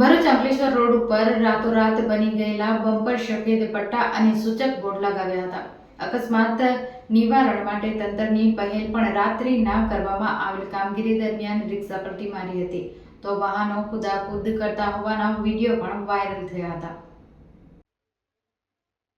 Bharuch Ankleshwar road ઉપર રાતોરાત બની ગયેલા બમ્પર સફેદ પટ્ટા અને સૂચક બોર્ડ લગાવ્યા હતા. અકસ્માત નિવારણ માટે તંત્રની પહેલ પણ રાત્રિના કરવામાં આવેલ કામગીરી દરમિયાન રિક્ષા પલટી મારી હતી. તો વાહનો કુદાકુદ કરતા હોવાના વીડિયો પણ વાયરલ થયા હતા.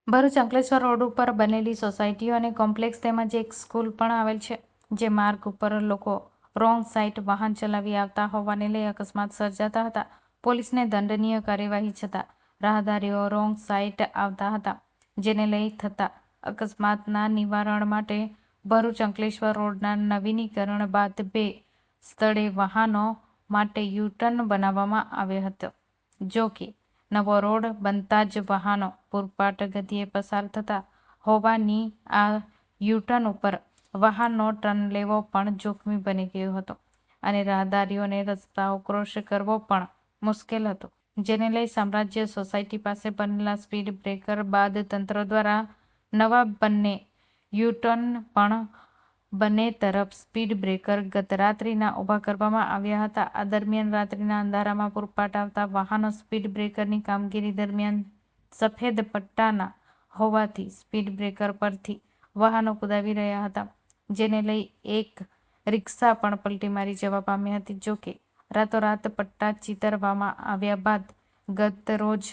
ભરૂચ અંકલેશ્વર રોડ ઉપર બનેલી સોસાયટીઓ અને કોમ્પ્લેક્સ તેમજ એક સ્કૂલ પણ આવેલ છે, જે માર્ગ ઉપર લોકો રોંગ સાઇડ વાહન ચલાવી આવતા હોવાને લઈ અકસ્માત સર્જાતા હતા. પોલીસને દંડનીય કાર્યવાહી છતાં રાહદારીઓ રોંગ સાઇટ આવતા હતા, જેને લઈ થતા અકસ્માતના નિવારણ માટે ભરૂચ અંકલેશ્વર રોડના નવીનીકરણ બાદ બે સ્થળે વાહનો માટે યુટર્ન બનાવવામાં આવ્યો હતો. જો કે, નવો રોડ બનતા જ વાહનો પૂરપાટ ગતિએ પસાર થતા હોવાની આ યુટર્ન ઉપર વાહનનો ટર્ન લેવો પણ જોખમી બની ગયો હતો અને રાહદારીઓને રસ્તાઓ ક્રોસ કરવો પણ મુશ્કેલ હતો. જેને લઈ સામ્રાજ્ય સોસાયટી પાસે બનેલા સ્પીડ બ્રેકર બાદ તંત્ર દ્વારા નવા બંને યુટર્ન પણ બંને તરફ સ્પીડ બ્રેકર ગત રાત્રિના ઊભા કરવામાં આવ્યા હતા. આ દરમિયાન રાત્રિના અંધારામાં પૂરપાટ આવતા વાહનો સ્પીડ બ્રેકરની કામગીરી દરમિયાન સફેદ પટ્ટાના હોવાથી સ્પીડ બ્રેકર પરથી વાહનો કુદાવી રહ્યા હતા. જેને લઈ એક રિક્ષા પણ પલટી મારી જવા પામી હતી. જોકે રાતોરાત પટ્ટા ચીતરવામાં આવ્યા બાદ ગત રોજ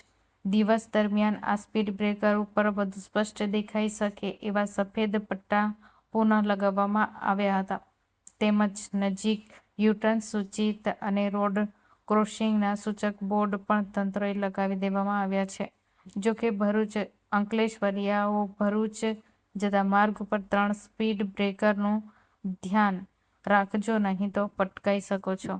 દિવસ દરમિયાન આ સ્પીડ બ્રેકર ઉપર વધુ સ્પષ્ટ દેખાઈ શકે એવા સફેદ પટ્ટા પુનઃ લગાવવામાં આવ્યા હતા. તેમજ નજીક યુટર્ન સૂચિત અને રોડ ક્રોસિંગના સૂચક બોર્ડ પણ તંત્રએ લગાવી દેવામાં આવ્યા છે. જોકે ભરૂચ, અંકલેશ્વરિયાઓ ભરૂચ જતા માર્ગ ઉપર ત્રણ સ્પીડ બ્રેકરનું ધ્યાન રાખજો નહીં તો પટકાઈ શકો છો.